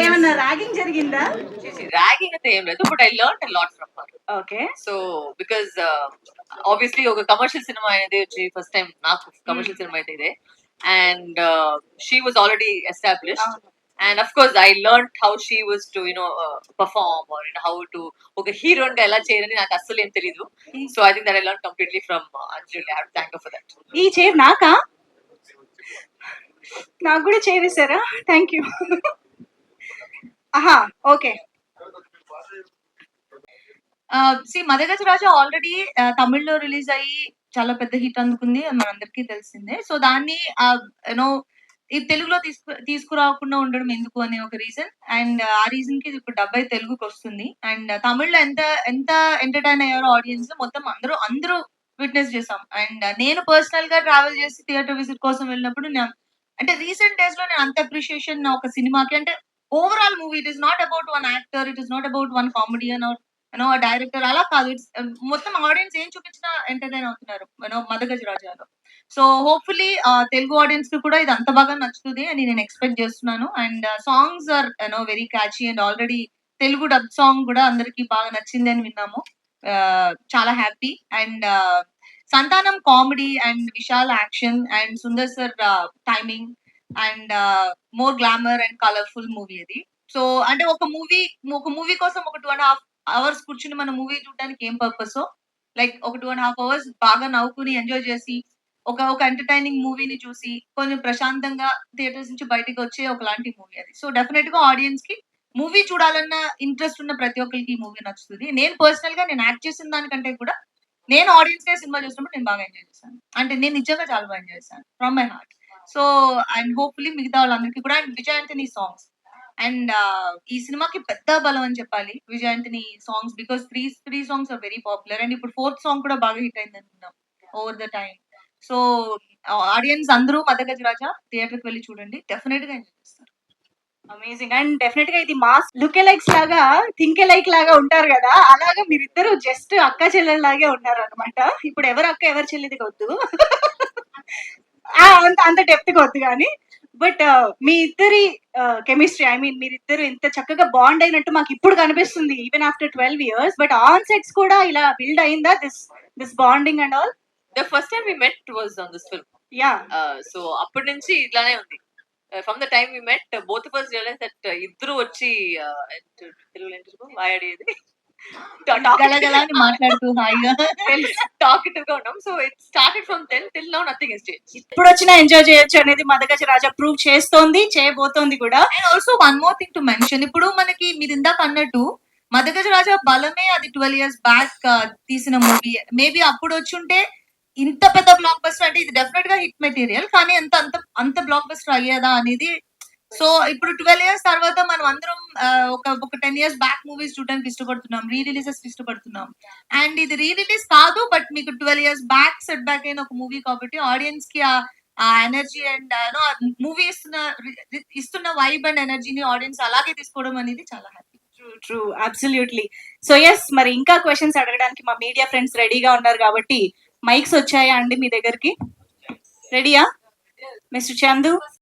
ఏమన్నా ర్యాగింగ్ జరిగిందా? ర్యాగింగ్ అయితే ఏం లేదు. But I learn lot from her okay so because obviously ఒక కమర్షియల్ సినిమా అనేది వచ్చి ఫస్ట్ టైం నాకు కమర్షియల్ సినిమా అయితే ఇదే. And she was already establish and of course I learn how she was to you know perform or how to ఒక hero గా ఎలా చేయాలని నాకు అస్సలు ఏం తెలియదు so I think that I learn completely from Anjali I thank for that ఈ chair నాకా? నాకు కూడా చైర్ ఇస్తారా థ్యాంక్ యూ ఆహా okay. C Madagaja Raja already తమిళ్ళో రిలీజ్ అయ్యి చాలా పెద్ద హిట్ అందుకుంది అది మనందరికీ తెలిసిందే. సో దాన్ని యూనో ఈ తెలుగులో తీసుకు తీసుకురాకుండా ఉండడం ఎందుకు అనే ఒక రీజన్ అండ్ ఆ రీజన్కి ఇప్పుడు డెబ్బై తెలుగుకి వస్తుంది. అండ్ తమిళ్ళో ఎంత ఎంత ఎంటర్టైన్ అయ్యారో ఆడియన్స్ మొత్తం అందరూ అందరూ విట్నెస్ చేసాం అండ్ నేను పర్సనల్గా ట్రావెల్ చేసి థియేటర్ విజిట్ కోసం వెళ్ళినప్పుడు నేను అంటే రీసెంట్ డేస్లో నేను అంత అప్రిషియేషన్ ఒక సినిమాకి అంటే overall movie it is not about one actor it is not about one comedian or you know director అలా కాదు. ఇట్స్ um, మొత్తం ఆడియన్స్ ఏం చూపించినా ఎంటర్టైన్ అవుతున్నారు యూనో మదగజ రాజాలో. సో హోప్ఫుల్లీ తెలుగు ఆడియన్స్కి కూడా ఇది అంత బాగా నచ్చుతుంది అని నేను ఎక్స్పెక్ట్ చేస్తున్నాను. And songs are you know very catchy and already Telugu dub song కూడా అందరికి బాగా నచ్చింది అని విన్నాము. చాలా happy and uh, Santhanam comedy and Vishal action and Sundar sir timing uh, and more glamour and colourful movie అది. So అంటే ఒక మూవీ ఒక మూవీ కోసం ఒక టూ అండ్ హాఫ్ అవర్స్ కూర్చుని మన మూవీ చూడడానికి ఏం పర్పస్ లైక్ ఒక టూ అండ్ హాఫ్ అవర్స్ బాగా నవ్వుకుని ఎంజాయ్ చేసి ఒక ఒక ఎంటర్టైనింగ్ మూవీని చూసి కొంచెం ప్రశాంతంగా థియేటర్స్ నుంచి బయటకు వచ్చే ఒకలాంటి మూవీ అది. సో డెఫినెట్గా ఆడియన్స్కి మూవీ చూడాలన్న ఇంట్రెస్ట్ ఉన్న ప్రతి ఒక్కరికి ఈ మూవీ నచ్చుతుంది. నేను పర్సనల్గా నేను యాక్ట్ చేసిన దానికంటే కూడా నేను ఆడియన్స్గా సినిమా చూసినప్పుడు నేను బాగా ఎంజాయ్ చేశాను. అంటే నేను నిజంగా చాలా బాగా ఎంజాయ్ చేశాను. From my heart so and hopefully మిగతా వాళ్ళందరికీ కూడా అండ్ విజయ్ సాంగ్స్. అండ్ ఈ సినిమాకి పెద్ద బలం అని చెప్పాలి Vijay songs because three three songs are very popular. And ఇప్పుడు ఫోర్త్ సాంగ్ కూడా బాగా హిట్ అయింది అనుకున్నాం over the time so audience అందరూ మదగజ రాజా థియేటర్కి వెళ్ళి చూడండి. డెఫినెట్గా ఎంజాయ్ చేస్తారు. అమేజింగ్. అండ్ డెఫినెట్గా ఇది మాస్ లుక్ లైక్స్ లాగా థింక్ లైక్ లాగా ఉంటారు కదా అలాగా మీరిద్దరు జస్ట్ అక్క చెల్లెల్లాగే ఉన్నారు అనమాట ఇప్పుడు ఎవరు అక్క ఎవరు చెల్లెది వద్దు అంత అంత డెప్త్గా వద్దు కానీ బట్ మీ ఇద్దరి కెమిస్ట్రీ ఐ మీన్ మీరిద్దరు ఇంత చక్కగా బాండ్ అయినట్టు మాకు ఇప్పుడు కనిపిస్తుంది even after twelve years but on sets కూడా ఇలా బిల్డ్ అయిందా this this bonding and all the first time we met was on this film yeah so అప్పటి నుంచి ఇట్లానే ఉంది. From the time we met both first realize that ఇద్దరు వచ్చి uh, తెలుగులో ఏంటి వాయడేది మాట్లాడుతూ హాయిగా. టాకెటివ్గా ఉన్నాం so it started from ten till now nothing is change ఇప్పుడు వచ్చినా ఎంజాయ్ చేయొచ్చు అనేది మదగజ రాజా ప్రూవ్ చేస్తోంది చేయబోతోంది కూడా. And also one more thing to mention ఇప్పుడు మనకి మీరు ఇందాక అన్నట్టు మదగజ రాజా బలమే అది ట్వెల్వ్ ఇయర్స్ బ్యాక్ తీసిన మూవీ మేబీ అప్పుడు వచ్చుంటే ఇంత పెద్ద బ్లాక్ బస్టర్ అంటే ఇది డెఫినెట్గా హిట్ మెటీరియల్ కానీ అంత అంత అంత బ్లాక్ బస్టర్ అయ్యేదా అనేది సో ఇప్పుడు ట్వెల్వ్ ఇయర్స్ తర్వాత మనం అందరం ఒక ఒక టెన్ ఇయర్స్ బ్యాక్ మూవీస్ చూడడానికి ఇష్టపడుతున్నాం రీ రిలీజెస్ ఇష్టపడుతున్నాం. అండ్ ఇది రీ రిలీజ్ కాదు బట్ మీకు twelve years back set back అయిన ఒక మూవీ కాబట్టి ఆడియన్స్కి ఆ ఎనర్జీ అండ్ మూవీ ఇస్తున్న ఇస్తున్న వైబ్ అండ్ ఎనర్జీని ఆడియన్స్ అలాగే తీసుకోవడం అనేది చాలా happy true true absolutely so yes మరి ఇంకా క్వశ్చన్స్ అడగడానికి మా మీడియా ఫ్రెండ్స్ రెడీగా ఉన్నారు కాబట్టి మైక్స్ వచ్చాయా అండి మీ దగ్గరికి? రెడీయా మిస్టర్ చందు